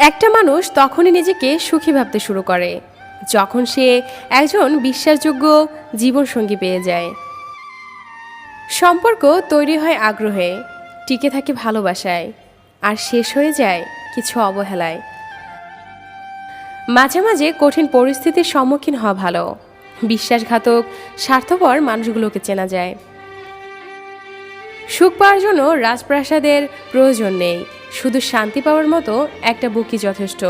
একটা মানুষ তখনই নিজেকে সুখী ভাবতে শুরু করে, যখন সে একজন বিশ্বাসযোগ্য জীবনসঙ্গী পেয়ে যায়। সম্পর্ক তৈরি হয় আগ্রহে, টিকে থাকে ভালোবাসায়, আর শেষ হয়ে যায় কিছু অবহেলায়। মাঝে মাঝে কঠিন পরিস্থিতির সম্মুখীন হওয়া ভালো, বিশ্বাসঘাতক, স্বার্থপর মানুষগুলোকে চেনা যায়। সুখ পাওয়ার জন্য রাজপ্রাসাদের প্রয়োজন নেই শুধু শান্তি পাওয়ার মতো একটা বুকি যথেষ্ট।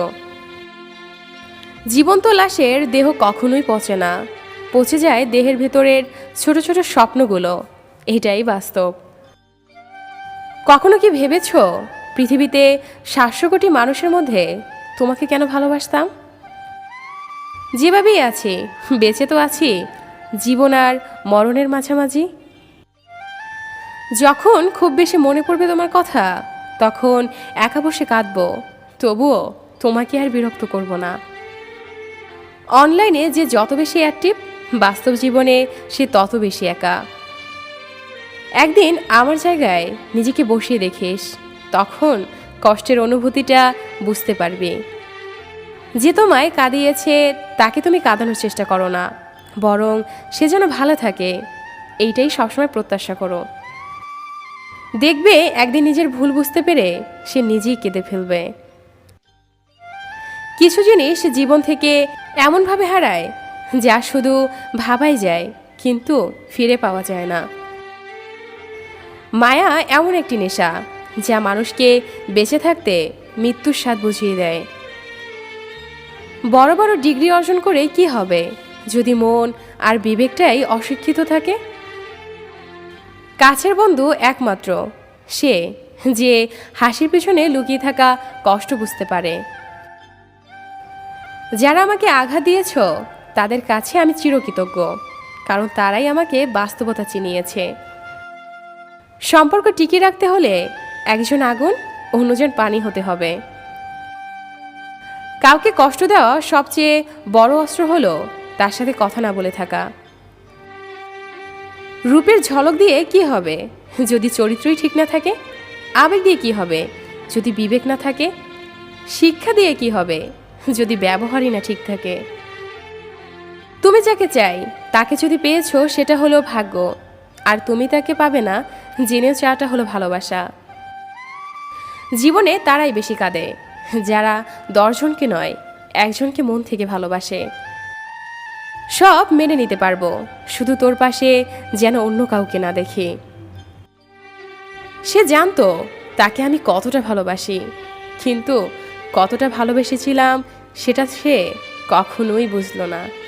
জীবন্ত লাশের দেহ কখনোই পচে না। পচে যায় দেহের ভেতরের ছোট ছোট স্বপ্নগুলো। এটাই বাস্তব। কখনো কি ভেবেছ, পৃথিবীতে সাতশো কোটি মানুষের মধ্যে তোমাকে কেন ভালোবাসতাম? যেভাবেই আছি, বেঁচে তো আছি, জীবন আর মরণের মাঝামাঝি। যখন খুব বেশি মনে পড়বে তোমার কথা তখন একা বসে কাঁদবো। তবুও তোমাকে আর বিরক্ত করব না। অনলাইনে যে যত বেশি অ্যাক্টিভ বাস্তব জীবনে সে তত বেশি একা। একদিন আমার জায়গায় নিজেকে বসিয়ে দেখিস, তখন কষ্টের অনুভূতিটা বুঝতে পারবি। যে তোমায় কাঁদিয়েছে, তাকে তুমি কাঁদানোর চেষ্টা করো না, বরং সে যেন ভালো থাকে, এইটাই সবসময় প্রত্যাশা করো। দেখবে একদিন নিজের ভুল বুঝতে পেরে সে নিজেই কেঁদে ফেলবে। কিছু জিনিস জীবন থেকে এমনভাবে হারায় যা শুধু ভাবাই যায়, কিন্তু ফিরে পাওয়া যায় না। মায়া এমন একটি নেশা যা মানুষকে বেঁচে থাকতে মৃত্যুর স্বাদ বুঝিয়ে দেয়। বড় বড় ডিগ্রি অর্জন করে কি হবে? যদি মন আর বিবেকটাই অশিক্ষিত থাকে কাছের বন্ধু একমাত্র, সে, যে হাসির পিছনে লুকিয়ে থাকা কষ্ট বুঝতে পারে। যারা আমাকে আঘাত দিয়েছ, তাদের কাছে আমি চিরকৃতজ্ঞ, কারণ তারাই আমাকে বাস্তবতা চিনিয়েছে। সম্পর্ক টিকিয়ে রাখতে হলে একজন আগুন, অন্যজন পানি হতে হবে। কাউকে কষ্ট দেওয়া সবচেয়ে বড় অস্ত্র হলো তার সাথে কথা না বলে থাকা। রূপের ঝলক দিয়ে কি হবে? যদি চরিত্রই ঠিক না থাকে, আবেগ দিয়ে কি হবে? যদি বিবেক না থাকে, শিক্ষা দিয়ে কি হবে? যদি ব্যবহারই না ঠিক থাকে। তুমি যাকে চাই, তাকে যদি পেয়েছ, সেটা হলো ভাগ্য। আর তুমি তাকে পাবে না, জেনেও চাওয়াটা হলো ভালোবাসা। জীবনে তারাই বেশি কাঁদে। যারা দশজনকে নয়, একজনকে মন থেকে ভালোবাসে। সব মেনে নিতে পারব। শুধু তোর পাশে যেন অন্য কাউকে না দেখে। সে জানতো, তাকে আমি কতটা ভালোবাসি। কিন্তু কতটা ভালোবেসেছিলাম, সেটা সে কখনোই বুঝলো না।